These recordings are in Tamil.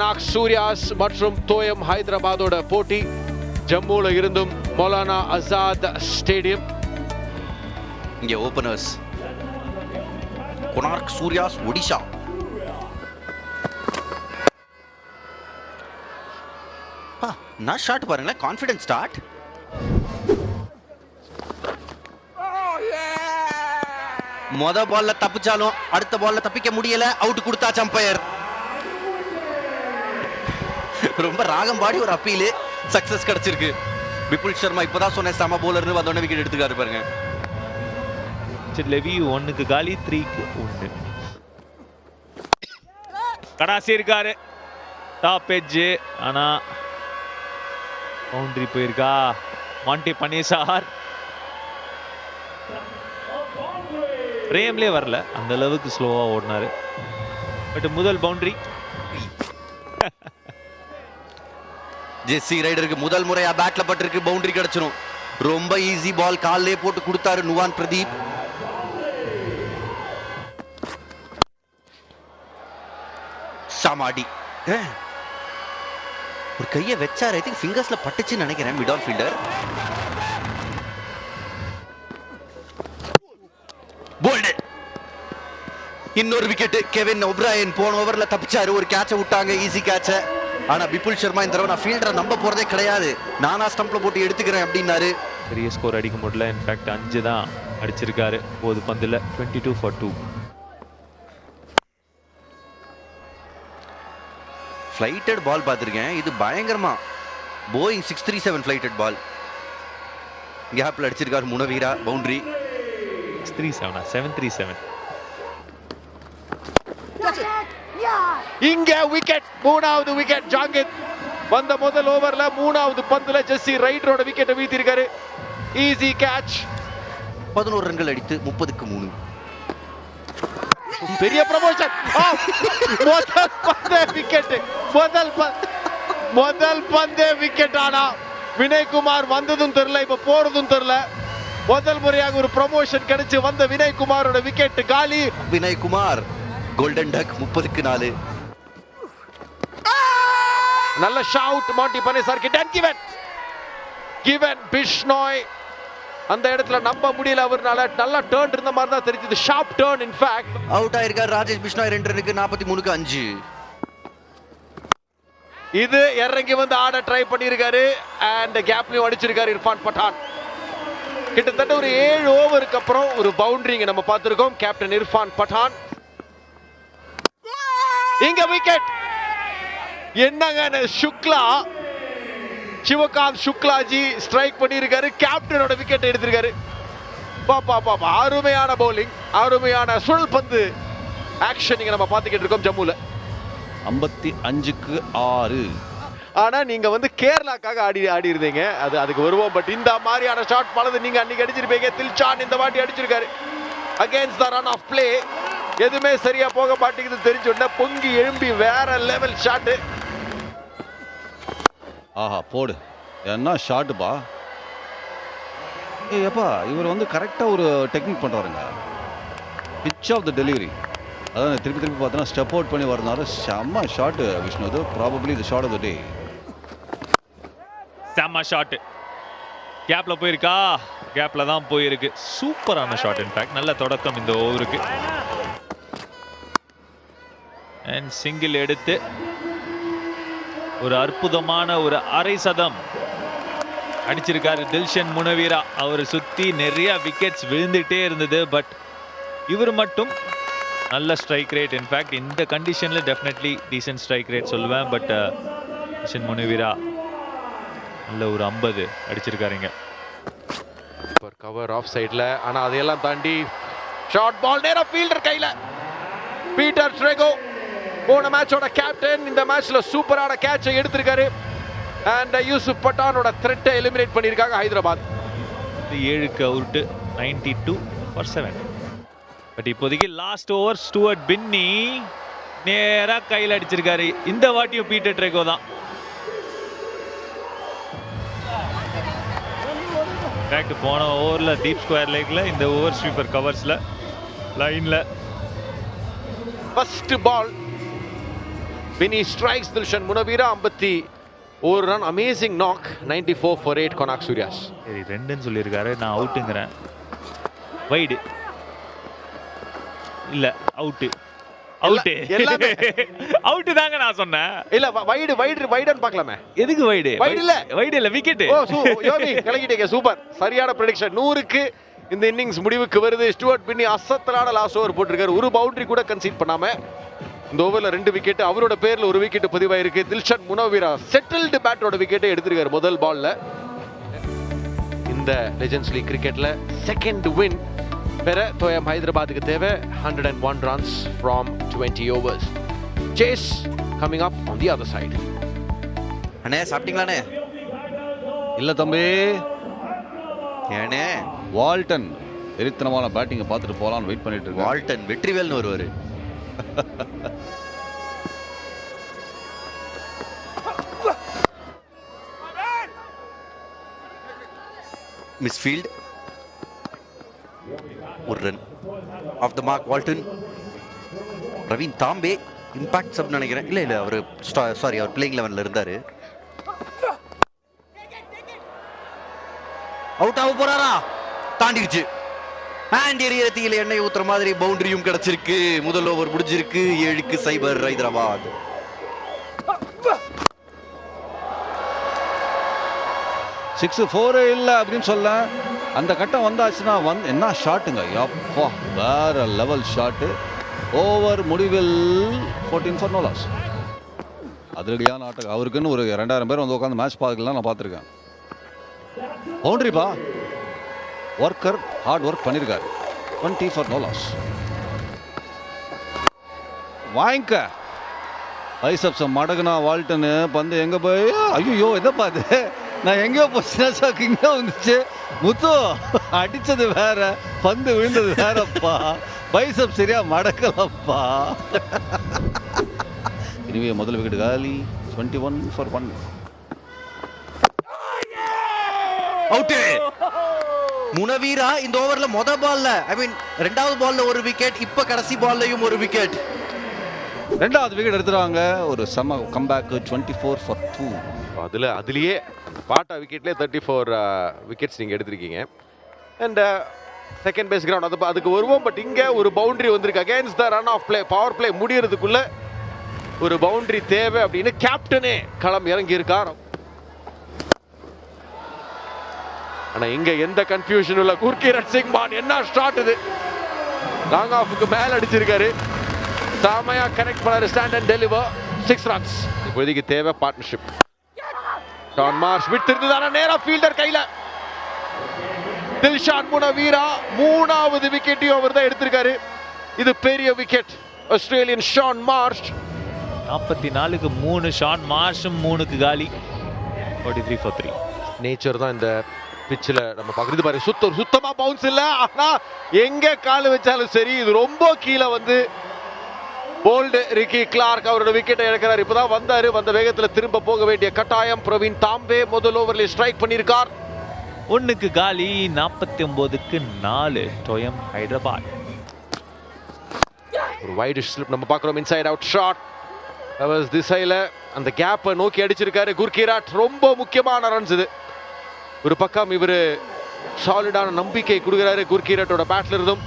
கொனாக் சூர்யாஸ் மற்றும் தோயம் ஹைதராபாத்தோட போட்டி ஜம்முல இருந்தும் மௌலானா ஆசாத் ஸ்டேடியம். இங்கே ஓப்பனர்ஸ். கொனார்க் சூர்யாஸ் ஒடிஷா நான் ஷாட் பாருங்களேன். கான்ஃபிடன்ஸ் ஸ்டார்ட் மொத பால்ல தப்பிச்சாலும் அடுத்த பால்ல தப்பிக்க முடியல. அவுட் கொடுத்தா சம்பையர். ரொம்ப ராகம் பாடி ஒரு அப்பீலு சக்சஸ் கிடைச்சிருக்கு. விபுல் சர்மா இப்பதான் சொன்னேன் சம போலர்னு வந்தோடனே விக்கெட் எடுத்துக்காரு பாருங்க. லெவி ஒன்னுக்கு காலி த்ரீக்கு ஒன்று கடாசி இருக்காரு. டாப் எட்ஜ் ஆனா பவுண்டரி போயிருக்கா? மாண்டி பன்னீர்சார் பிரேம்லே வரல. அந்த அளவுக்கு ஸ்லோவா ஓடினாரு. பட் முதல் பவுண்டரி ஜெஸ்ஸி ரைடருக்கு முதல் முறையா பேட்ல பட்டிருக்கு பவுண்டரி கிடைச்சிரும். ரொம்ப ஈஸி பால் கால்லே போட்டு கொடுத்தாரு நுவான் பிரதீப். சமாடி. ஒரு கையை வச்சார் ஐ திங்க் ஃபிங்கர்ஸ்ல பட்டுச்சுன்னு நினைக்கிறேன் மிட் ஃபீல்டர் போல்டு இன்னொரு விக்கெட் கெவின் ஒப்ராயன் போன ஓவர்ல தப்பிச்சாரு. ஒரு கேட்ச விட்டாங்க. ஈஸி கேட்ச ஆனா பிபுல் சர்மா இந்த தடவை நான் ஃபீல்டரை நம்ப போறதே கிடையாது. நானா ஸ்டம்ப்ல போட்டு எடுத்துக்கிறேன் அப்படின்னாரு. பெரிய ஸ்கோர் அடிக்க முடியல. இன்ஃபேக்ட் அஞ்சு தான் அடிச்சிருக்காரு. போது பந்துல. Twenty two for two flighted ball பார்த்துருக்கேன். இது பயங்கரமா. Boeing six three seven flighted ball கேப்ல அடிச்சிருக்காரு முனவீரா பவுண்டரி த்ரீ செவனா செவன் த்ரீ செவன் இங்க விக்கெட் மூணாவது விக்கெட் ஜாங்கித் வந்த முதல் ஓவர்ல மூணாவது பந்துல ஜெஸ்ஸி ரைடரோட விக்கெட்டை வீத்திருக்காரு ஈஸி கேட்ச் பதினோரு ரன்கள் அடித்து முப்பதுக்கு மூணு. பெரிய ப்ரமோஷன் முதல் பந்தே விக்கெட் முதல் முதல் பந்தே விக்கெட் ஆனா வினய்குமார் வந்ததும் தெரியல இப்ப போறதும் தெரியல. முதல் முறையாக ஒரு ப்ரமோஷன் கிடைச்சு வந்த வினய்குமாரோட விக்கெட் காலி. வினய் குமார் கோல்டன் டக் முப்பதுக்கு நாலு. நல்ல ஷவுட் மாண்டி பண்ணி சார் கிட்ட. கிவன் கிவன் பிஷ்னோய் அந்த இடத்துல நம்ப முடியல அவர்னால. நல்ல டேர்ன் இருந்த மாதிரி தான் தெரிஞ்சது. Sharp turn in fact out ஆயிருக்கார் Rajesh Bishnoi ரெண்டு ரனுக்கு நாற்பத்தி மூணுக்கு அஞ்சு. இது இறங்கி வந்து ஆட ட்ரை பண்ணியிருக்காரு. அண்ட் கேப்லையும் அடிச்சிருக்காரு இர்ஃபான் பட்டான். கிட்டத்தட்ட ஒரு ஏழு ஓவருக்கு அப்புறம் ஒரு பவுண்டரிங்க நம்ம பார்த்துருக்கோம். கேப்டன் இர்ஃபான் பட்டான். இங்க விக்கெட் என்னங்க சுக்லா? சிவகாந்த் சுக்லாஜி ஸ்ட்ரைக் பண்ணியிருக்காரு. கேப்டனோட விக்கெட் எடுத்திருக்காரு. பாப்பா பாப்பா அருமையான பவுலிங் அருமையான சுழல் பந்து ஆக்ஷன் இங்க நம்ம பார்த்துக்கிட்டு இருக்கோம் ஜம்முல. ஐம்பத்தி அஞ்சுக்கு ஆறு. ஆனா நீங்க வந்து கேரளாக்காக ஆடி ஆடி இருந்தீங்க அது அதுக்கு வருவோம். பட் இந்த மாதிரியான ஷாட் பலது நீங்க அன்னைக்கு அடிச்சிருப்பீங்க. தில்ஷான் இந்த வாட்டி அடிச்சிருக்காரு. Against the run of play எதுவுமே சரியா போக மாட்டேங்குது தெரிஞ்ச உடனே பொங்கி எழும்பி வேற லெவல் ஷாட் ஆஹா போடு. என்ன ஷாட்டுப்பா ஏய் எப்பா இவர் வந்து கரெக்டாக ஒரு டெக்னிக் பண்ணுறாருங்க பிச் ஆஃப் த டெலிவரி அதான் திருப்பி திருப்பி பார்த்தோன்னா ஸ்டெப் அவுட் பண்ணி வரனால செம்ம ஷாட்டு விஷ்ணு. அது ப்ராபப்ளி இது ஷாட் ஆஃப் த டே செம்ம ஷாட்டு கேப்பில் போயிருக்கா? கேப்பில் தான் போயிருக்கு. சூப்பரான ஷாட் இன்ஃபேக்ட் நல்ல தொடக்கம் இந்த ஓவருக்கு. அண்ட் சிங்கிள் எடுத்து ஒரு அற்புதமான ஒரு அரை சதம் அடிச்சிருக்காரு தில்ஷன் முனவீரா. அவரை சுத்தி நிறைய விக்கெட்ஸ் விழுந்துட்டே இருந்தது பட் இவர் மட்டும் நல்ல ஸ்ட்ரைக் ரேட் இன்ஃபேக்ட் இந்த கண்டிஷன்ல டெஃபினெட்லி டீசென்ட் ஸ்ட்ரைக் ரேட் சொல்லுவேன் பட் uh, தில்ஷன் முனவீரா நல்ல ஒரு ஐம்பது அடிச்சிருக்காருங்க சூப்பர் கவர் ஆஃப் சைடில் ஆனால் அதையெல்லாம் தாண்டி ஷார்ட் பால் நேரம் ஃபீல்டர் கையில். பீட்டர் ஸ்ட்ரெகோ போன மேட்சோட கேப்டன் இந்த மேட்ச்ல சூப்பரான கேட்சை எடுத்திருக்காரு. அண்ட் யூசுப் பட்டானோட த்ரெட்டை எலிமினேட் பண்ணியிருக்காங்க ஹைதராபாத். ஏழுக்கு out ninety two for seven but இப்போதைக்கு லாஸ்ட் ஓவர் ஸ்டூவர்ட் பின்னி நேரா கையில் அடிச்சிருக்காரு. இந்த வாட்டியும் பீட்டர் ட்ரேகோ தான். கரெக்ட் போன ஓவரில் டீப் ஸ்கொயர் லேக்கில் இந்த ஓவர் ஸ்வீப்பர் கவர்ஸில் லைனில் first ball Vinny strikes Dilshan Munavira ஐம்பத்தி ஒரு run amazing knock ninety four for eight Konark Suryas சரி ரெண்டுன்னு சொல்லியிருக்காரு நான் அவுட்டுங்கிறேன் வைடு இல்ல அவுட்டு அவுட்டு எல்லாமே. அவுட்டு தாங்க நான் சொன்னேன். இல்ல வைடு வைடு வைடுன்னு பார்க்கலாமே. எதுக்கு வைடு Wide இல்ல. வைடு இல்ல விக்கெட் ஓ யோகி கலக்கிட்டீங்க சூப்பர் சரியான ப்ரெடிக்ஷன் நூறுக்கு இந்த இன்னிங்ஸ் முடிவுக்கு வருது. ஸ்டுவர்ட் பின்னி அசத்தலான லாஸ்ட் ஓவர் போட்டிருக்காரு. ஒரு பவுண்டரி கூட கன்சீட் பண்ணாம இந்த ஓவர்ல ரெண்டு விக்கெட் அவரோட பேர்ல ஒரு விக்கெட் பதிவாயிருக்கு. தில்ஷன் முனோவிரா செட்டில்டு பேட்டரோட விக்கெட்டை எடுத்திருக்காரு முதல் பால்ல இந்த லெஜெண்ட்ஸ் லீக் கிரிக்கெட்ல செகண்ட் வின் பெற தோயம் ஹைதராபாத்துக்கு தேவை hundred and one runs from twenty overs chase coming up on the other side அண்ணே சாப்பிட்டீங்களாண்ணே இல்ல தம்பி. ஏண்ணே? வால்டன் வெறித்தனமான பேட்டிங்கை பார்த்துட்டு போலாம்னு வெயிட் பண்ணிட்டு இருக்கேன். வால்டன் வெற்றிவேல்னு வருவாரு. மிஸ்ஃபீல்ட் ஒரு run off the mark Walton Praveen Tambe impact sub நினைக்கிறேன். இல்ல இல்லை அவர் சாரி அவர் பிளேயிங் லெவன்ல இருந்தாரு. அவுட் ஆக போறாரா? தாண்டிடுச்சு. ஹேண்ட் ஏத்தியில் எண்ணெய் ஊத்துற மாதிரி பவுண்டரியும் கிடைச்சிருக்கு. முதல் ஓவர் முடிஞ்சிருக்கு. ஏழுக்கு சைபர் ஹைதராபாத். சிக்ஸ் ஃபோரே இல்லை அப்படின்னு சொல்ல. அந்த கட்டம் வந்தாச்சுன்னா வந்து என்ன ஷாட்டுங்க அப்பா வேற லெவல் ஷாட்டு ஓவர் முடிவில் ஃபோர்டீன் ஃபார் நோலாஸ் அதிரடியான ஆட்டம். அவருக்குன்னு ஒரு ரெண்டாயிரம் பேர் வந்து உட்காந்து மேட்ச் பார்க்கலாம் நான் பார்த்துருக்கேன். பவுண்டரிப்பா ஒர்க்கர் ஹார்ட் ஒர்க் பண்ணியிருக்காரு டுவெண்ட்டி ஃபார் நோ லாஸ் வாங்கிக்க. பைசப்ஸை மடகுனா வால்டனு பந்து எங்கே போய்? ஐயோ இதை பார்த்து நான் எங்கேயோ போச்சுன்னா இங்கே வந்துச்சு. முத்து அடிச்சது வேற. பந்து விழுந்தது வேறப்பா. பைசப் சரியா மடக்கலப்பா. இனிவே முதல் விக்கெட் காலி. Twenty one for one out Munaweera இந்த ஓவர்ல மொத பால்ல ஐ மீன் ரெண்டாவது பால்ல ஒரு விக்கெட் இப்ப கடைசி பால்லயும் ஒரு விக்கெட் ரெண்டாவது விக்கெட் எடுத்துருவாங்க. ஒரு செம்ம comeback twenty four for two அதில் அதுலேயே பாட்டா விக்கெட்லேயே தேர்ட்டி ஃபோர் விக்கெட்ஸ் நீங்கள் எடுத்திருக்கீங்க. அண்ட் செகண்ட் பேஸ் கிரவுண்ட் அது அதுக்கு வருவோம் பட் இங்கே ஒரு பவுண்டரி வந்திருக்கு. Against the run of play power play முடியறதுக்குள்ள ஒரு பவுண்டரி தேவை அப்படின்னு கேப்டனே களம் இறங்கி ஆனா இங்க எந்த கன்ஃபியூஷனும் இல்ல. குர்கிரட் சிங் மான் என்ன ஸ்டார்ட் இது? லாங் ஆஃபுக்கு மேல அடிச்சிருக்காரு. சாமையா கனெக்ட் பண்ணாரு. Stand and deliver six runs இப்போதைக்கு தேவை பார்ட்னர்ஷிப் டான் மார்ஷ் விட்டிருந்ததான நேரா ஃபீல்டர் கையில. தில்ஷான் முன வீரா மூணாவது விக்கெட்டையும் அவர் தான் எடுத்திருக்காரு. இது பெரிய விக்கெட் ஆஸ்திரேலியன் ஷான் மார்ஷ் நாற்பத்தி நாலுக்கு மூணு ஷான் மார்ஷும் மூணுக்கு காலி. Forty three for three nature தான் இந்த பிச்சில் நம்ம பார்க்குறது பாரு. சுத்தம் சுத்தமா பவுன்ஸ் இல்லை. ஆனா எங்க கால் வச்சாலும் சரி இது ரொம்ப கீழே வந்து போல்டு ரிக்கி கிளார்க் அவரோட விக்கெட்டை இழக்கிறார். இப்பதான் வந்தாரு. வந்த வேகத்துல திரும்ப போக வேண்டிய கட்டாயம். பிரவீன் தாம்பே முதல் ஓவர்ல ஸ்ட்ரைக் பண்ணியிருக்கார். ஒண்ணுக்கு காலி நாற்பத்தி ஒன்பதுக்கு நாலு. டொயம் ஹைதராபாத் ஒரு வைடு ஸ்லிப் நம்ம பார்க்குறோம். இன்சைட் அவுட் ஷாட் திசையில அந்த கேப்பை நோக்கி அடிச்சிருக்காரு குர்கிராட். ரொம்ப முக்கியமான ரன்ஸ் இது. ஒரு பக்கம் இவர் சாலிடான நம்பிக்கை கொடுக்குறாரு குர்கிராட்டோட பேட்ல இருந்தும்.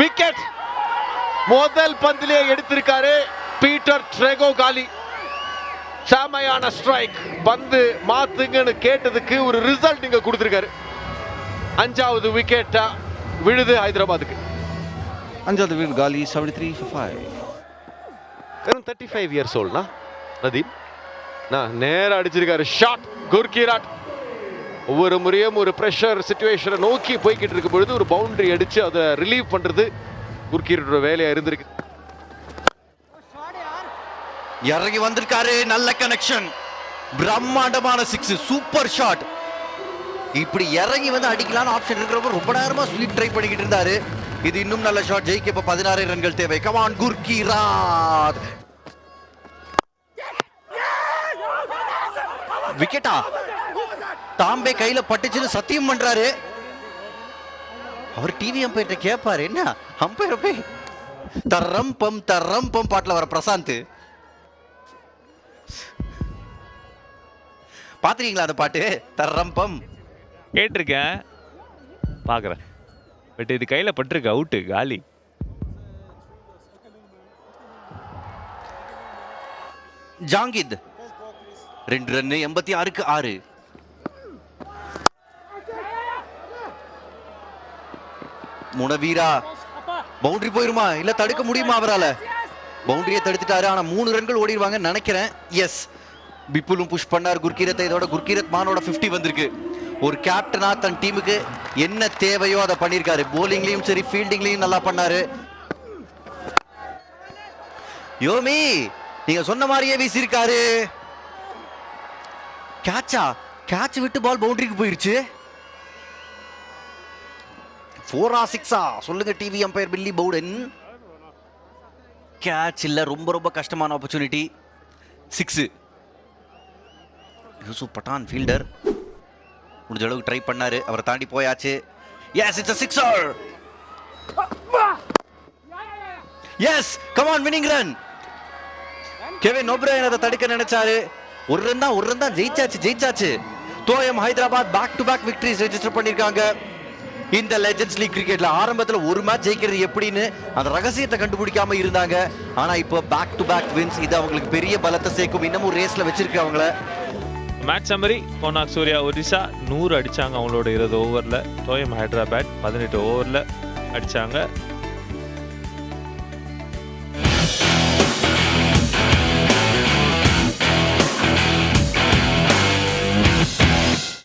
விக்கெட் முதல் பந்திலே எடுத்திருக்காரு பீட்டர் ட்ரெகோ காலி. செமையான ஸ்ட்ரைக் பந்து மாத்துங்கன்னு கேட்டதுக்கு ஒரு ரிசல்ட் இங்க கொடுத்திருக்காரு. அஞ்சாவது விக்கெட்டா விழுது ஹைதராபாத்துக்கு. அஞ்சாவது விக்கெட் காலி செவன்டி த்ரீ ஃபைவ் வெறும் தேர்ட்டி ஃபைவ் இயர்ஸ் ஓல்ட்னா நதீப் நான் நேரா அடிச்சிருக்காரு. ஷாட் குர்கிராட் ஒவ்வொரு முறையும் ஒரு ப்ரெஷர் சுச்சுவேஷனை நோக்கி போய்கிட்டு இருக்கும் பொழுது ஒரு பவுண்டரி அடிச்சு அதை ரிலீவ் பண்றது குர்கிராட்டோட வேலையா இருந்திருக்கு. இறங்கி வந்திருக்காரு நல்ல கனெக்ஷன் பிரம்மாண்டமான சிக்ஸ் சூப்பர் ஷாட் இப்படி இறங்கி வந்து அடிக்கலாம்னு ஆப்ஷன் இருக்கிறப்ப ரொம்ப நேரமா ஸ்வீப் ட்ரை பண்ணிக்கிட்டு இருந்தாரு. இது இன்னும் நல்ல ஷாட் ஜெயிக்க இப்ப பதினாறு ரன்கள் தேவை. கமான் குர்கி ராத் விக்கெட்டா? தாம்பே கையில பட்டுச்சுன்னு சத்தியம் பண்றாரு. அவர் டிவி அம்பையர்ட்ட கேட்பாரு என்ன? அம்பையர் போய் தரம்பம் தரம்பம் பாட்டுல வர பிரசாந்த். பாத்துறீங்களா அந்த பாட்டு? தரம்பம் கேட்டிருக்கேன். பார்க்குறேன் பட் இது கையில் பட்டிருக்கு அவுட்டு காலி. ஜாங்கித். ரெண்டு ரன்னு எண்பத்தி ஆறுக்கு ஆறு. முனவீரா பவுண்டரி போயிருமா? இல்ல தடுக்க முடியுமா அவரால? பவுண்டரியை தடுத்துட்டாரு ஆனா மூணு ரன்கள் ஓடிடுவாங்கன்னு நினைக்கிறேன். எஸ் பிப்புலும் புஷ் பண்ணார் குர்கீரத்தை இதோட குர்கீரத் மானோட 50 வந்திருக்கு. ஒரு கேப்டனா தன் டீமுக்கு என்ன தேவையோ அதை பண்ணியிருக்காரு போலிங்லயும் சரி ஃபீல்டிங்லயும் நல்லா பண்ணாரு. யோமி நீங்க சொன்ன மாதிரியே வீசியிருக்காரு. கேட்சா கேட்ச் விட்டு பால் பவுண்டரிக்கு போயிருச்சு. ஃபோரா சிக்ஸா சொல்லுங்க TV umpire Billy Bowden. Catch இல்ல ரொம்ப ரொம்ப கஷ்டமான opportunity six Yusuf Pathan fielder முடிஞ்ச அளவுக்கு ட்ரை பண்ணாரு. அவரை தாண்டி போயாச்சு. Yes it's sixer yes come on winning run Kevin O'Brien அதை தடுக்க நினைச்சாரு. ஒரு ரன் தான் ஒரு ரன் தான். ஜெயிச்சாச்சு ஜெயிச்சாச்சு. Toyam Hyderabad back to back victories register பண்ணியிருக்காங்க இந்த லெஜெண்ட்ஸ் லீக் கிரிக்கெட்ல ஆரம்பத்துல ஒரு மேட்ச் ஜெயிக்கிறது எப்படின்னு அந்த ரகசியத்தை கண்டுபிடிக்காம இருந்தாங்க. ஆனா இப்போ பேக் டு பேக் வின்ஸ் இது அவங்களுக்கு பெரிய பலத்தை சேர்க்கும். இன்னமும் ரேஸ்ல வச்சிருக்கு அவங்கள. மேட்ச் சம்மரி கோனாக் சூர்யா ஒரிசா நூறு அடிச்சாங்க அவங்களோட இருபது ஓவரில் தோயம் ஹைதராபாத் பதினெட்டு ஓவரில் அடிச்சாங்க.